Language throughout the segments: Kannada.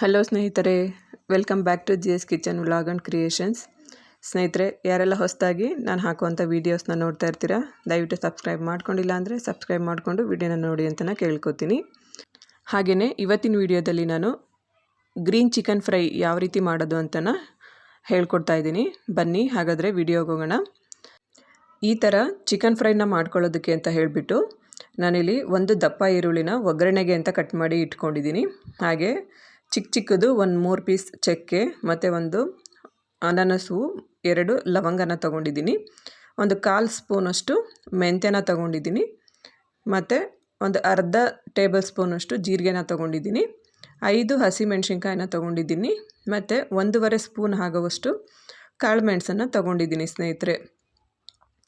ಹಲೋ ಸ್ನೇಹಿತರೆ, welcome back to G S kitchen vlog and creations. ಸ್ನೇಹಿತರೆ, ಯಾರೆಲ್ಲ ಹೊಸದಾಗಿ ನಾನು ಹಾಕುವಂಥ ವೀಡಿಯೋಸ್ನ ನೋಡ್ತಾ ಇರ್ತೀರಾ, ದಯವಿಟ್ಟು ಸಬ್ಸ್ಕ್ರೈಬ್ ಮಾಡ್ಕೊಂಡಿಲ್ಲ ಅಂದರೆ ಸಬ್ಸ್ಕ್ರೈಬ್ ಮಾಡಿಕೊಂಡು ವಿಡಿಯೋನ ನೋಡಿ ಅಂತ ನಾನು ಕೇಳ್ಕೊತೀನಿ. ಹಾಗೆಯೇ ಇವತ್ತಿನ ವಿಡಿಯೋದಲ್ಲಿ ನಾನು ಗ್ರೀನ್ ಚಿಕನ್ ಫ್ರೈ ಯಾವ ರೀತಿ ಮಾಡೋದು ಅಂತನ ಹೇಳ್ಕೊಡ್ತಾ ಇದ್ದೀನಿ. ಬನ್ನಿ, ಹಾಗಾದರೆ ವಿಡಿಯೋಗೆ ಹೋಗೋಣ. ಈ ಥರ ಚಿಕನ್ ಫ್ರೈನ ಮಾಡ್ಕೊಳ್ಳೋದಕ್ಕೆ ಅಂತ ಹೇಳಿಬಿಟ್ಟು ನಾನಿಲ್ಲಿ ಒಂದು ದಪ್ಪ ಈರುಳ್ಳಿನ ಒಗ್ಗರಣೆಗೆ ಅಂತ ಕಟ್ ಮಾಡಿ ಇಟ್ಕೊಂಡಿದ್ದೀನಿ. ಹಾಗೆ ಚಿಕ್ಕ ಚಿಕ್ಕದು ಒಂದು ಮೂರು ಪೀಸ್ ಚಕ್ಕೆ, ಮತ್ತು ಒಂದು ಅನಾನಸು, ಎರಡು ಲವಂಗನ ತೊಗೊಂಡಿದ್ದೀನಿ. ಒಂದು ಕಾಲು ಸ್ಪೂನಷ್ಟು ಮೆಂತ್ಯನ ತೊಗೊಂಡಿದ್ದೀನಿ. ಮತ್ತು ಒಂದು ಅರ್ಧ ಟೇಬಲ್ ಸ್ಪೂನಷ್ಟು ಜೀರಿಗೆನ ತೊಗೊಂಡಿದ್ದೀನಿ. ಐದು ಹಸಿಮೆಣ್ಸಿನ್ಕಾಯಿನ ತೊಗೊಂಡಿದ್ದೀನಿ. ಮತ್ತು ಒಂದೂವರೆ ಸ್ಪೂನ್ ಆಗುವಷ್ಟು ಕಾಳು ಮೆಣಸನ್ನು ತೊಗೊಂಡಿದ್ದೀನಿ ಸ್ನೇಹಿತರೆ.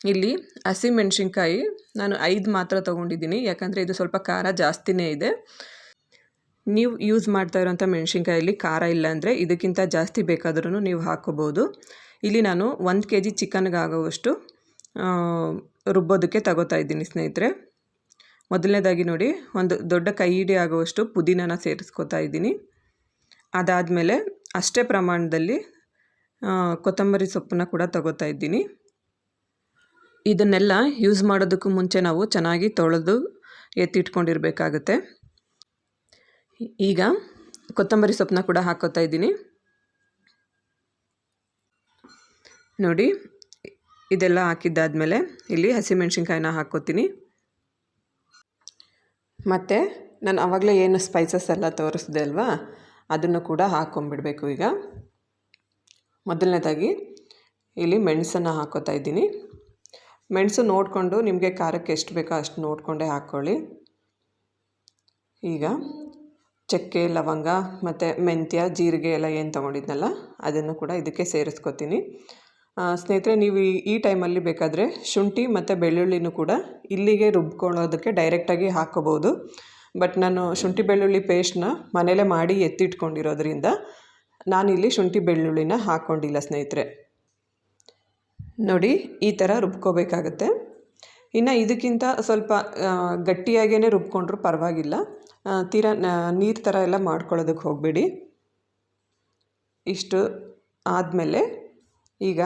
ಇಲ್ಲಿ ಹಸಿಮೆಣ್ಸಿನ್ಕಾಯಿ ನಾನು ಐದು ಮಾತ್ರ ತೊಗೊಂಡಿದ್ದೀನಿ. ಯಾಕಂದರೆ ಇದು ಸ್ವಲ್ಪ ಖಾರ ಜಾಸ್ತಿನೇ ಇದೆ. ನೀವು ಯೂಸ್ ಮಾಡ್ತಾ ಇರೋಂಥ ಮೆಣಸಿನ್ಕಾಯಲ್ಲಿ ಖಾರ ಇಲ್ಲ ಅಂದರೆ ಇದಕ್ಕಿಂತ ಜಾಸ್ತಿ ಬೇಕಾದ್ರೂ ನೀವು ಹಾಕೋಬೋದು. ಇಲ್ಲಿ ನಾನು ಒಂದು ಕೆ ಜಿ ಚಿಕನ್ಗಾಗುವಷ್ಟು ರುಬ್ಬೋದಕ್ಕೆ ತಗೋತಾ ಇದ್ದೀನಿ ಸ್ನೇಹಿತರೆ. ಮೊದಲನೇದಾಗಿ ನೋಡಿ, ಒಂದು ದೊಡ್ಡ ಕೈ ಹಿಡಿ ಆಗುವಷ್ಟು ಪುದೀನನ ಸೇರಿಸ್ಕೋತಾ ಇದ್ದೀನಿ. ಅದಾದಮೇಲೆ ಅಷ್ಟೇ ಪ್ರಮಾಣದಲ್ಲಿ ಕೊತ್ತಂಬರಿ ಸೊಪ್ಪನ್ನ ಕೂಡ ತಗೋತಾ ಇದ್ದೀನಿ. ಇದನ್ನೆಲ್ಲ ಯೂಸ್ ಮಾಡೋದಕ್ಕೂ ಮುಂಚೆ ನಾವು ಚೆನ್ನಾಗಿ ತೊಳೆದು ಎತ್ತಿಟ್ಕೊಂಡಿರಬೇಕಾಗುತ್ತೆ. ಈಗ ಕೊತ್ತಂಬರಿ ಸೊಪ್ಪನ್ನ ಕೂಡ ಹಾಕೋತಾ ಇದ್ದೀನಿ. ನೋಡಿ, ಇದೆಲ್ಲ ಹಾಕಿದ್ದಾದಮೇಲೆ ಇಲ್ಲಿ ಹಸಿಮೆಣ್ಸಿನ್ಕಾಯಿನ ಹಾಕ್ಕೋತೀನಿ ಮತ್ತು ನಾನು ಆವಾಗಲೇ ಏನು ಸ್ಪೈಸಸ್ ಎಲ್ಲ ತೋರಿಸಿದೆ ಅಲ್ವಾ, ಅದನ್ನು ಕೂಡ ಹಾಕ್ಕೊಂಬಿಡಬೇಕು ಈಗ. ಮೊದಲನೇದಾಗಿ ಇಲ್ಲಿ ಮೆಣಸನ್ನು ಹಾಕೋತಾ ಇದ್ದೀನಿ. ಮೆಣಸು ನೋಡಿಕೊಂಡು ನಿಮಗೆ ಖಾರಕ್ಕೆ ಎಷ್ಟು ಬೇಕೋ ಅಷ್ಟು ನೋಡಿಕೊಂಡೇ ಹಾಕ್ಕೊಳ್ಳಿ ಈಗ ಚಕ್ಕೆ, ಲವಂಗ ಮತ್ತು ಮೆಂತ್ಯ, ಜೀರಿಗೆ ಎಲ್ಲ ಏನು ತೊಗೊಂಡಿದ್ನಲ್ಲ, ಅದನ್ನು ಕೂಡ ಇದಕ್ಕೆ ಸೇರಿಸ್ಕೊತೀನಿ. ಸ್ನೇಹಿತರೆ, ನೀವು ಈ ಟೈಮಲ್ಲಿ ಬೇಕಾದರೆ ಶುಂಠಿ ಮತ್ತು ಬೆಳ್ಳುಳ್ಳಿನೂ ಕೂಡ ಇಲ್ಲಿಗೆ ರುಬ್ಕೊಳ್ಳೋದಕ್ಕೆ ಡೈರೆಕ್ಟಾಗಿ ಹಾಕ್ಕೋಬೋದು. ಬಟ್ ನಾನು ಶುಂಠಿ ಬೆಳ್ಳುಳ್ಳಿ ಪೇಸ್ಟ್ನ ಮನೇಲೇ ಮಾಡಿ ಎತ್ತಿಟ್ಕೊಂಡಿರೋದ್ರಿಂದ ನಾನಿಲ್ಲಿ ಶುಂಠಿ ಬೆಳ್ಳುಳ್ಳಿನ ಹಾಕ್ಕೊಂಡಿಲ್ಲ ಸ್ನೇಹಿತರೆ. ನೋಡಿ, ಈ ಥರ ರುಬ್ಕೋಬೇಕಾಗತ್ತೆ. ಇನ್ನು ಇದಕ್ಕಿಂತ ಸ್ವಲ್ಪ ಗಟ್ಟಿಯಾಗೇ ರುಬ್ಕೊಂಡ್ರೂ ಪರವಾಗಿಲ್ಲ. ತೀರಾ ನೀರು ಥರ ಎಲ್ಲ ಮಾಡ್ಕೊಳ್ಳೋದಕ್ಕೆ ಹೋಗಬೇಡಿ. ಇಷ್ಟು ಆದಮೇಲೆ ಈಗ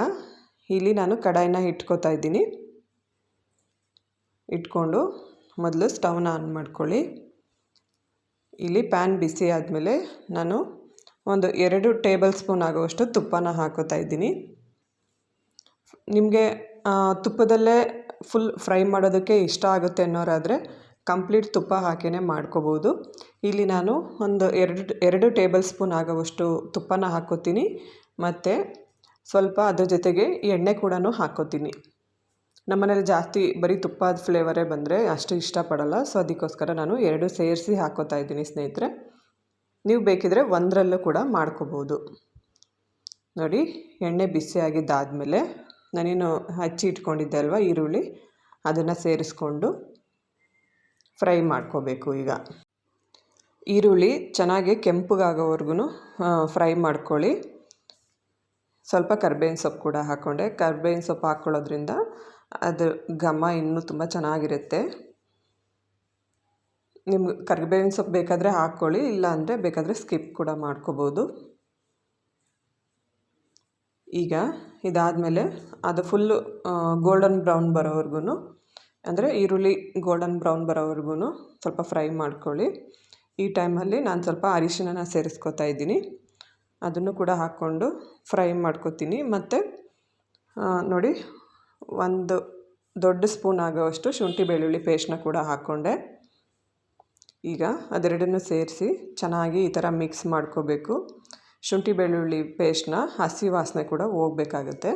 ಇಲ್ಲಿ ನಾನು ಕಡಾಯಿನ ಇಟ್ಕೋತಾ ಇದ್ದೀನಿ. ಇಟ್ಕೊಂಡು ಮೊದಲು ಸ್ಟವ್ನ ಆನ್ ಮಾಡ್ಕೊಳ್ಳಿ. ಇಲ್ಲಿ ಪ್ಯಾನ್ ಬಿಸಿ ಆದಮೇಲೆ ನಾನು ಒಂದು ಎರಡು ಟೇಬಲ್ ಸ್ಪೂನ್ ಆಗುವಷ್ಟು ತುಪ್ಪನ ಹಾಕೋತಾ ಇದ್ದೀನಿ. ನಿಮಗೆ ತುಪ್ಪದಲ್ಲೇ ಫುಲ್ ಫ್ರೈ ಮಾಡೋದಕ್ಕೆ ಇಷ್ಟ ಆಗುತ್ತೆ ಅನ್ನೋರಾದರೆ ಕಂಪ್ಲೀಟ್ ತುಪ್ಪ ಹಾಕಿಯೇ ಮಾಡ್ಕೋಬೋದು. ಇಲ್ಲಿ ನಾನು ಒಂದು ಎರಡು ಎರಡು ಟೇಬಲ್ ಸ್ಪೂನ್ ಆಗೋವಷ್ಟು ತುಪ್ಪನ ಹಾಕ್ಕೋತೀನಿ ಮತ್ತು ಸ್ವಲ್ಪ ಅದ್ರ ಜೊತೆಗೆ ಎಣ್ಣೆ ಕೂಡ ಹಾಕ್ಕೋತೀನಿ ನಮ್ಮನೇಲಿ ಜಾಸ್ತಿ ಬರೀ ತುಪ್ಪದ ಫ್ಲೇವರೇ ಬಂದರೆ ಅಷ್ಟು ಇಷ್ಟಪಡಲ್ಲ. ಸೊ, ಅದಕ್ಕೋಸ್ಕರ ನಾನು ಎರಡು ಸೇರಿಸಿ ಹಾಕೋತಾ ಇದ್ದೀನಿ ಸ್ನೇಹಿತರೆ. ನೀವು ಬೇಕಿದ್ರೆ ಒಂದರಲ್ಲೂ ಕೂಡ ಮಾಡ್ಕೋಬೋದು. ನೋಡಿ, ಎಣ್ಣೆ ಬಿಸಿಯಾಗಿದ್ದಾದಮೇಲೆ ನಾನೇನು ಹಚ್ಚಿ ಇಟ್ಕೊಂಡಿದ್ದೆ ಅಲ್ವಾ ಈರುಳ್ಳಿ? ಅದನ್ನು ಸೇರಿಸ್ಕೊಂಡು ಫ್ರೈ ಮಾಡ್ಕೋಬೇಕು ಈಗ. ಈರುಳ್ಳಿ ಚೆನ್ನಾಗಿ ಕೆಂಪಗಾಗೋವರೆಗೂ ಫ್ರೈ ಮಾಡ್ಕೊಳ್ಳಿ. ಸ್ವಲ್ಪ ಕರ್ಬೇವಿನ ಸೊಪ್ಪು ಕೂಡ ಹಾಕ್ಕೊಂಡೆ ಕರ್ಬೇವಿನ ಸೊಪ್ಪು ಹಾಕ್ಕೊಳ್ಳೋದ್ರಿಂದ ಅದು ಘಮ ಇನ್ನೂ ತುಂಬ ಚೆನ್ನಾಗಿರುತ್ತೆ. ನಿಮ್ಗೆ ಕರ್ಬೇವಿನ ಸೊಪ್ಪು ಬೇಕಾದರೆ ಹಾಕ್ಕೊಳ್ಳಿ ಇಲ್ಲ ಅಂದರೆ ಬೇಕಾದರೆ ಸ್ಕಿಪ್ ಕೂಡ ಮಾಡ್ಕೋಬೋದು. ಈಗ ಇದಾದಮೇಲೆ ಅದು ಫುಲ್ಲು ಗೋಲ್ಡನ್ ಬ್ರೌನ್ ಬರೋವರೆಗೂ ಅಂದರೆ ಈರುಳ್ಳಿ ಗೋಲ್ಡನ್ ಬ್ರೌನ್ ಬರೋವರೆಗೂ ಸ್ವಲ್ಪ ಫ್ರೈ ಮಾಡ್ಕೊಳ್ಳಿ. ಈ ಟೈಮಲ್ಲಿ ನಾನು ಸ್ವಲ್ಪ ಅರಿಶಿಣನ ಸೇರಿಸ್ಕೊತಾ ಇದ್ದೀನಿ. ಅದನ್ನು ಕೂಡ ಹಾಕ್ಕೊಂಡು ಫ್ರೈ ಮಾಡ್ಕೊತೀನಿ. ಮತ್ತು ನೋಡಿ, ಒಂದು ದೊಡ್ಡ ಸ್ಪೂನ್ ಆಗೋವಷ್ಟು ಶುಂಠಿ ಬೆಳ್ಳುಳ್ಳಿ ಪೇಸ್ಟ್ನ ಕೂಡ ಹಾಕ್ಕೊಂಡೆ. ಈಗ ಅದೆರಡನ್ನೂ ಸೇರಿಸಿ ಚೆನ್ನಾಗಿ ಈ ಥರ ಮಿಕ್ಸ್ ಮಾಡ್ಕೋಬೇಕು. ಶುಂಠಿ ಬೆಳ್ಳುಳ್ಳಿ ಪೇಸ್ಟ್ನ ಹಸಿ ವಾಸನೆ ಕೂಡ ಹೋಗ್ಬೇಕಾಗುತ್ತೆ.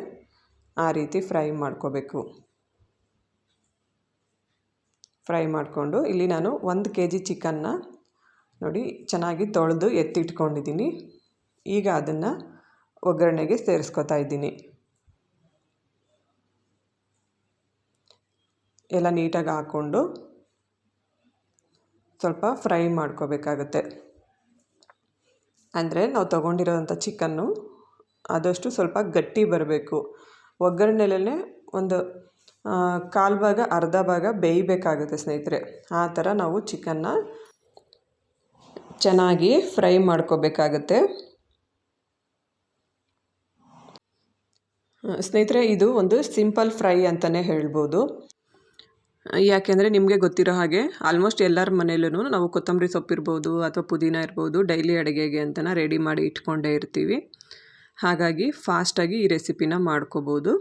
ಆ ರೀತಿ ಫ್ರೈ ಮಾಡ್ಕೋಬೇಕು. ಫ್ರೈ ಮಾಡಿಕೊಂಡು, ಇಲ್ಲಿ ನಾನು ಒಂದು ಕೆ ಜಿ ಚಿಕನ್ನ ನೋಡಿ ಚೆನ್ನಾಗಿ ತೊಳೆದು ಎತ್ತಿಟ್ಕೊಂಡಿದ್ದೀನಿ. ಈಗ ಅದನ್ನು ಒಗ್ಗರಣೆಗೆ ಸೇರಿಸ್ಕೊತಾ ಇದ್ದೀನಿ. ಎಲ್ಲ ನೀಟಾಗಿ ಹಾಕ್ಕೊಂಡು ಸ್ವಲ್ಪ ಫ್ರೈ ಮಾಡ್ಕೋಬೇಕಾಗತ್ತೆ. ಅಂದರೆ ನಾವು ತೊಗೊಂಡಿರೋವಂಥ ಚಿಕನ್ನು ಆದಷ್ಟು ಸ್ವಲ್ಪ ಗಟ್ಟಿ ಬರಬೇಕು. ಒಗ್ಗರಣೆಲೇ ಒಂದು ಕಾಲು ಭಾಗ, ಅರ್ಧ ಭಾಗ ಬೇಯಬೇಕಾಗುತ್ತೆ ಸ್ನೇಹಿತರೆ. ಆ ಥರ ನಾವು ಚಿಕನ್ನ ಚೆನ್ನಾಗಿ ಫ್ರೈ ಮಾಡ್ಕೋಬೇಕಾಗತ್ತೆ. ಸ್ನೇಹಿತರೆ, ಇದು ಒಂದು ಸಿಂಪಲ್ ಫ್ರೈ ಅಂತಲೇ ಹೇಳ್ಬೋದು. ಯಾಕೆಂದರೆ ನಿಮಗೆ ಗೊತ್ತಿರೋ ಹಾಗೆ ಆಲ್ಮೋಸ್ಟ್ ಎಲ್ಲರ ಮನೆಯಲ್ಲೂ ನಾವು ಕೊತ್ತಂಬರಿ ಸೊಪ್ಪಿರ್ಬೋದು ಅಥವಾ ಪುದೀನ ಇರ್ಬೋದು ಡೈಲಿ ಅಡುಗೆಗೆ ಅಂತಲೇ ರೆಡಿ ಮಾಡಿ ಇಟ್ಕೊಂಡೇ ಇರ್ತೀವಿ. ಹಾಗಾಗಿ ಫಾಸ್ಟಾಗಿ ಈ ರೆಸಿಪಿನ ಮಾಡ್ಕೋಬೋದು.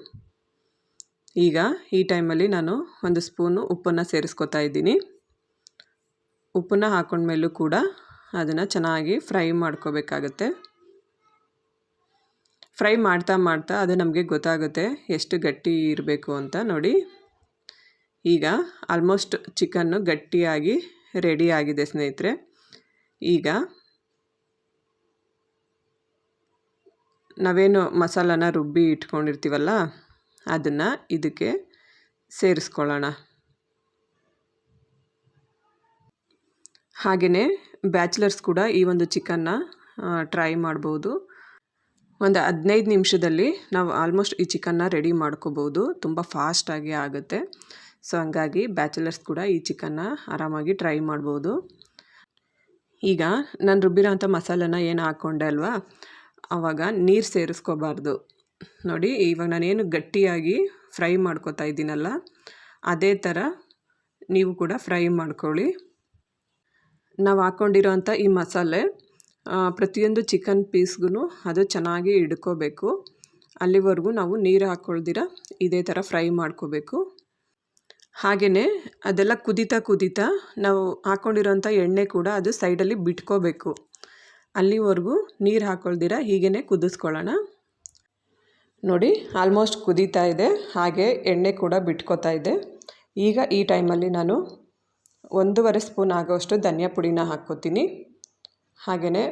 ಈಗ ಈ ಟೈಮಲ್ಲಿ ನಾನು ಒಂದು ಸ್ಪೂನು ಉಪ್ಪನ್ನು ಸೇರಿಸ್ಕೊತಾ ಇದ್ದೀನಿ. ಉಪ್ಪನ್ನು ಹಾಕೊಂಡ್ಮೇಲೂ ಕೂಡ ಅದನ್ನು ಚೆನ್ನಾಗಿ ಫ್ರೈ ಮಾಡ್ಕೋಬೇಕಾಗತ್ತೆ. ಫ್ರೈ ಮಾಡ್ತಾ ಮಾಡ್ತಾ ಅದು ನಮಗೆ ಗೊತ್ತಾಗುತ್ತೆ ಎಷ್ಟು ಗಟ್ಟಿ ಇರಬೇಕು ಅಂತ ನೋಡಿ. ಈಗ ಆಲ್ಮೋಸ್ಟ್ ಚಿಕನ್ನು ಗಟ್ಟಿಯಾಗಿ ರೆಡಿ ಆಗಿದೆ ಸ್ನೇಹಿತರೆ. ಈಗ ನಾವೇನು ಮಸಾಲಾನ ರುಬ್ಬಿ ಇಟ್ಕೊಂಡಿರ್ತೀವಲ್ಲ ಅದನ್ನು ಇದಕ್ಕೆ ಸೇರಿಸ್ಕೊಳ್ಳೋಣ. ಹಾಗೆಯೇ ಬ್ಯಾಚುಲರ್ಸ್ ಕೂಡ ಈ ಒಂದು ಚಿಕನ್ನ ಟ್ರೈ ಮಾಡ್ಬೋದು. ಒಂದು ಹದಿನೈದು ನಿಮಿಷದಲ್ಲಿ ನಾವು ಆಲ್ಮೋಸ್ಟ್ ಈ ಚಿಕನ್ನ ರೆಡಿ ಮಾಡ್ಕೋಬೋದು. ತುಂಬ ಫಾಸ್ಟಾಗಿ ಆಗುತ್ತೆ. ಸೊ, ಹಂಗಾಗಿ ಬ್ಯಾಚುಲರ್ಸ್ ಕೂಡ ಈ ಚಿಕನ್ನ ಆರಾಮಾಗಿ ಟ್ರೈ ಮಾಡ್ಬೋದು. ಈಗ ನಾನು ರುಬ್ಬಿರೋ ಅಂಥ ಮಸಾಲನ ಏನು ಹಾಕ್ಕೊಂಡೆ ಅಲ್ವಾ? ಆವಾಗ ನೀರು ಸೇರಿಸ್ಕೋಬಾರ್ದು. ನೋಡಿ, ಇವಾಗ ನಾನೇನು ಗಟ್ಟಿಯಾಗಿ ಫ್ರೈ ಮಾಡ್ಕೋತಾ ಇದ್ದೀನಲ್ಲ, ಅದೇ ಥರ ನೀವು ಕೂಡ ಫ್ರೈ ಮಾಡ್ಕೊಳ್ಳಿ. ನಾವು ಹಾಕ್ಕೊಂಡಿರೋ ಅಂಥ ಈ ಮಸಾಲೆ ಪ್ರತಿಯೊಂದು ಚಿಕನ್ ಪೀಸ್ಗೂ ಅದು ಚೆನ್ನಾಗಿ ಹಿಡ್ಕೋಬೇಕು ಅಲ್ಲಿವರೆಗೂ ನಾವು ನೀರು ಹಾಕ್ಕೊಳ್ದಿರ ಇದೇ ಥರ ಫ್ರೈ ಮಾಡ್ಕೋಬೇಕು. ಹಾಗೆಯೇ ಅದೆಲ್ಲ ಕುದೀತಾ ಕುದೀತಾ ನಾವು ಹಾಕ್ಕೊಂಡಿರೋಂಥ ಎಣ್ಣೆ ಕೂಡ ಅದು ಸೈಡಲ್ಲಿ ಬಿಟ್ಕೋಬೇಕು. ಅಲ್ಲಿವರೆಗೂ ನೀರು ಹಾಕ್ಕೊಳ್ದಿರ ಹೀಗೇ ಕುದಿಸ್ಕೊಳ್ಳೋಣ. ನೋಡಿ ಆಲ್ಮೋಸ್ಟ್ ಕುದೀತಾ ಇದೆ. ಹಾಗೆ ಎಣ್ಣೆ ಕೂಡ ಬಿಟ್ಕೋತಾ ಇದೆ. ಈಗ ಈ ಟೈಮಲ್ಲಿ ನಾನು ಒಂದೂವರೆ ಸ್ಪೂನ್ ಆಗೋಷ್ಟು ಧನಿಯಾ ಪುಡಿನ ಹಾಕ್ಕೋತೀನಿ. ಹಾಗೆಯೇ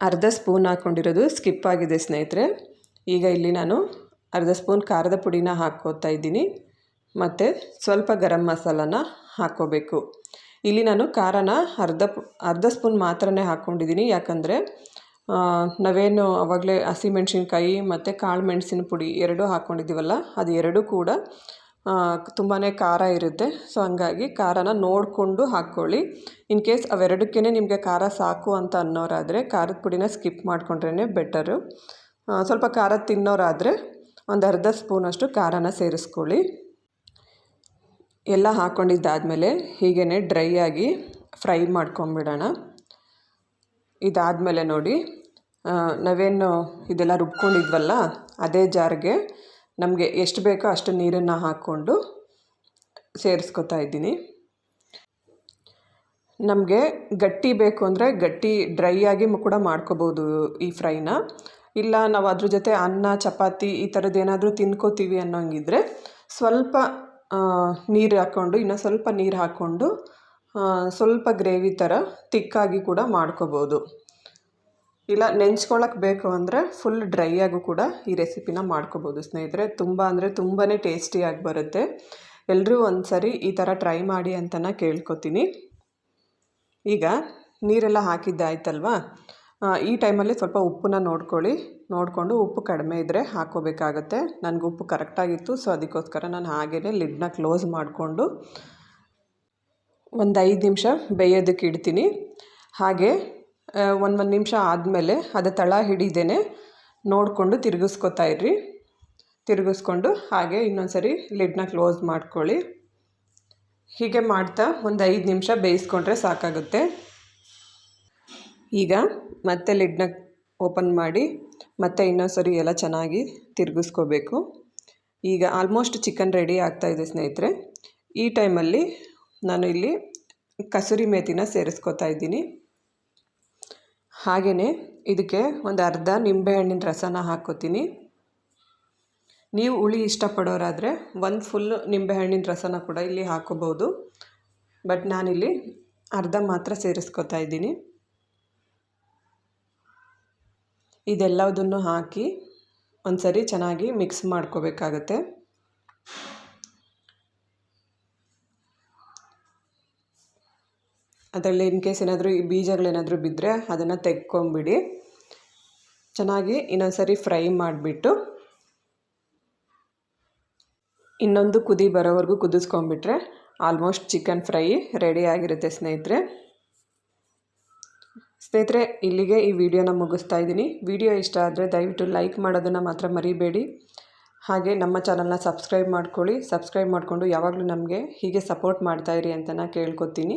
ಅರ್ಧ ಸ್ಪೂನ್ ಹಾಕ್ಕೊಂಡಿರೋದು ಸ್ಕಿಪ್ ಆಗಿದೆ ಸ್ನೇಹಿತರೆ. ಈಗ ಇಲ್ಲಿ ನಾನು ಅರ್ಧ ಸ್ಪೂನ್ ಖಾರದ ಪುಡಿನ ಹಾಕ್ಕೋತಾ ಇದ್ದೀನಿ. ಮತ್ತು ಸ್ವಲ್ಪ ಗರಂ ಮಸಾಲನ ಹಾಕ್ಕೋಬೇಕು. ಇಲ್ಲಿ ನಾನು ಖಾರನ ಅರ್ಧ ಅರ್ಧ ಸ್ಪೂನ್ ಮಾತ್ರನೇ ಹಾಕ್ಕೊಂಡಿದ್ದೀನಿ. ಯಾಕಂದರೆ ನಾವೇನು ಆವಾಗಲೇ ಹಸಿಮೆಣ್ಸಿನ್ಕಾಯಿ ಮತ್ತು ಕಾಳು ಮೆಣಸಿನ ಪುಡಿ ಎರಡೂ ಹಾಕ್ಕೊಂಡಿದ್ದೀವಲ್ಲ ಅದು ಎರಡೂ ಕೂಡ ತುಂಬಾ ಖಾರ ಇರುತ್ತೆ. ಸೊ ಹಂಗಾಗಿ ಖಾರನ ನೋಡಿಕೊಂಡು ಹಾಕ್ಕೊಳ್ಳಿ. ಇನ್ ಕೇಸ್ ಅವೆರಡಕ್ಕೇ ನಿಮಗೆ ಖಾರ ಸಾಕು ಅಂತ ಅನ್ನೋರಾದರೆ ಖಾರದ ಪುಡಿನ ಸ್ಕಿಪ್ ಮಾಡಿಕೊಂಡ್ರೇ ಬೆಟರು. ಸ್ವಲ್ಪ ಖಾರ ತಿನ್ನೋರಾದರೆ ಒಂದು ಅರ್ಧ ಸ್ಪೂನಷ್ಟು ಖಾರನ ಸೇರಿಸ್ಕೊಳ್ಳಿ. ಎಲ್ಲ ಹಾಕ್ಕೊಂಡಿದ್ದಾದಮೇಲೆ ಹೀಗೇ ಡ್ರೈ ಆಗಿ ಫ್ರೈ ಮಾಡ್ಕೊಂಬಿಡೋಣ. ಇದಾದಮೇಲೆ ನೋಡಿ ನಾವೇನು ಇದೆಲ್ಲ ರುಬ್ಕೊಂಡಿದ್ವಲ್ಲ, ಅದೇ ಜಾರ್ಗೆ ನಮಗೆ ಎಷ್ಟು ಬೇಕೋ ಅಷ್ಟು ನೀರನ್ನು ಹಾಕ್ಕೊಂಡು ಸೇರಿಸ್ಕೊತಾ ಇದ್ದೀನಿ. ನಮಗೆ ಗಟ್ಟಿ ಬೇಕು ಅಂದರೆ ಗಟ್ಟಿ ಡ್ರೈ ಆಗಿ ಕೂಡ ಮಾಡ್ಕೋಬೋದು ಈ ಫ್ರೈನ. ಇಲ್ಲ ನಾವು ಅದ್ರ ಜೊತೆ ಅನ್ನ, ಚಪಾತಿ ಈ ಥರದ್ದು ಏನಾದರೂ ತಿನ್ಕೋತೀವಿ ಅನ್ನೋಂಗಿದ್ರೆ ಸ್ವಲ್ಪ ನೀರು ಹಾಕ್ಕೊಂಡು ಇನ್ನೂ ಸ್ವಲ್ಪ ನೀರು ಹಾಕ್ಕೊಂಡು ಸ್ವಲ್ಪ ಗ್ರೇವಿ ಥರ ತಿಕ್ಕಾಗಿ ಕೂಡ ಮಾಡ್ಕೋಬೋದು. ಇಲ್ಲ ನೆಂಚ್ಕೊಳ್ಳೋಕೆ ಬೇಕು ಅಂದರೆ ಫುಲ್ ಡ್ರೈ ಆಗು ಕೂಡ ಈ ರೆಸಿಪಿನ ಮಾಡ್ಕೋಬೋದು ಸ್ನೇಹಿತರೆ. ತುಂಬ ಅಂದರೆ ತುಂಬಾ ಟೇಸ್ಟಿಯಾಗಿ ಬರುತ್ತೆ. ಎಲ್ಲರೂ ಒಂದು ಸರಿ ಈ ಥರ ಟ್ರೈ ಮಾಡಿ ಅಂತಲೇ ಕೇಳ್ಕೊತೀನಿ. ಈಗ ನೀರೆಲ್ಲ ಹಾಕಿದ್ದಾಯ್ತಲ್ವಾ? ಈ ಟೈಮಲ್ಲಿ ಸ್ವಲ್ಪ ಉಪ್ಪನ್ನ ನೋಡ್ಕೊಳ್ಳಿ. ನೋಡಿಕೊಂಡು ಉಪ್ಪು ಕಡಿಮೆ ಇದ್ದರೆ ಹಾಕೋಬೇಕಾಗತ್ತೆ ನನಗೆ ಉಪ್ಪು ಕರೆಕ್ಟಾಗಿತ್ತು ಸೊ ಅದಕ್ಕೋಸ್ಕರ ನಾನು ಹಾಗೇ ಲಿಡ್ನ ಕ್ಲೋಸ್ ಮಾಡಿಕೊಂಡು ಒಂದು ಐದು ನಿಮಿಷ ಬೇಯೋದಕ್ಕೆ ಇಡ್ತೀನಿ. ಹಾಗೆ ಒಂದು ಒಂದು ನಿಮಿಷ ಆದಮೇಲೆ ಅದು ತಳ ಹಿಡಿದೇನೆ ನೋಡಿಕೊಂಡು ತಿರುಗಿಸ್ಕೊತಾ ಇರ್ರಿ. ತಿರುಗಿಸ್ಕೊಂಡು ಹಾಗೆ ಇನ್ನೊಂದು ಸರಿ ಲಿಡ್ನ ಕ್ಲೋಸ್ ಮಾಡ್ಕೊಳ್ಳಿ. ಹೀಗೆ ಮಾಡ್ತಾ ಒಂದು ಐದು ನಿಮಿಷ ಬೇಯಿಸ್ಕೊಂಡ್ರೆ ಸಾಕಾಗುತ್ತೆ. ಈಗ ಮತ್ತೆ ಲಿಡ್ನ ಓಪನ್ ಮಾಡಿ, ಮತ್ತೆ ಇನ್ನೊಂದು ಸರಿ ಎಲ್ಲ ಚೆನ್ನಾಗಿ ತಿರುಗಿಸ್ಕೋಬೇಕು. ಈಗ ಆಲ್ಮೋಸ್ಟ್ ಚಿಕನ್ ರೆಡಿ ಆಗ್ತಾಯಿದೆ ಸ್ನೇಹಿತರೆ. ಈ ಟೈಮಲ್ಲಿ ನಾನು ಇಲ್ಲಿ ಕಸೂರಿ ಮೇಥಿನ ಸೇರಿಸ್ಕೊತಾ ಇದ್ದೀನಿ. ಹಾಗೆಯೇ ಇದಕ್ಕೆ ಒಂದು ಅರ್ಧ ನಿಂಬೆಹಣ್ಣಿನ ರಸನ ಹಾಕ್ಕೋತೀನಿ. ನೀವು ಹುಳಿ ಇಷ್ಟಪಡೋರಾದರೆ ಒಂದು ಫುಲ್ ನಿಂಬೆಹಣ್ಣಿನ ರಸನ ಕೂಡ ಇಲ್ಲಿ ಹಾಕೋಬೋದು ಬಟ್ ನಾನಿಲ್ಲಿ ಅರ್ಧ ಮಾತ್ರ ಸೇರಿಸ್ಕೊತಾ ಇದ್ದೀನಿ. ಇದೆಲ್ಲದನ್ನು ಹಾಕಿ ಒಂದು ಸರಿ ಚೆನ್ನಾಗಿ ಮಿಕ್ಸ್ ಮಾಡ್ಕೋಬೇಕಾಗತ್ತೆ. ಅದರಲ್ಲಿ ಇನ್ ಕೇಸ್ ಏನಾದರೂ ಈ ಬೀಜಗಳೇನಾದರೂ ಬಿದ್ದರೆ ಅದನ್ನು ತೆಕ್ಕೊಂಬಿಡಿ. ಚೆನ್ನಾಗಿ ಇನ್ನೊಂದು ಸರಿ ಫ್ರೈ ಮಾಡಿಬಿಟ್ಟು ಇನ್ನೊಂದು ಕುದಿ ಬರೋವರೆಗೂ ಕುದಿಸ್ಕೊಂಬಿಟ್ರೆ ಆಲ್ಮೋಸ್ಟ್ ಚಿಕನ್ ಫ್ರೈ ರೆಡಿ ಆಗಿರುತ್ತೆ ಸ್ನೇಹಿತರೆ. ಸ್ನೇಹಿತರೆ, ಇಲ್ಲಿಗೆ ಈ ವಿಡಿಯೋನ ಮುಗಿಸ್ತಾ ಇದ್ದೀನಿ. ವಿಡಿಯೋ ಇಷ್ಟ ಆದರೆ ದಯವಿಟ್ಟು ಲೈಕ್ ಮಾಡೋದನ್ನು ಮಾತ್ರ ಮರಿಬೇಡಿ. ಹಾಗೆ ನಮ್ಮ ಚಾನಲ್ನ ಸಬ್ಸ್ಕ್ರೈಬ್ ಮಾಡ್ಕೊಳ್ಳಿ. ಸಬ್ಸ್ಕ್ರೈಬ್ ಮಾಡಿಕೊಂಡು ಯಾವಾಗಲೂ ನಮಗೆ ಹೀಗೆ ಸಪೋರ್ಟ್ ಮಾಡ್ತಾಯಿರಿ ಅಂತ ನಾನು ಕೇಳ್ಕೊತೀನಿ.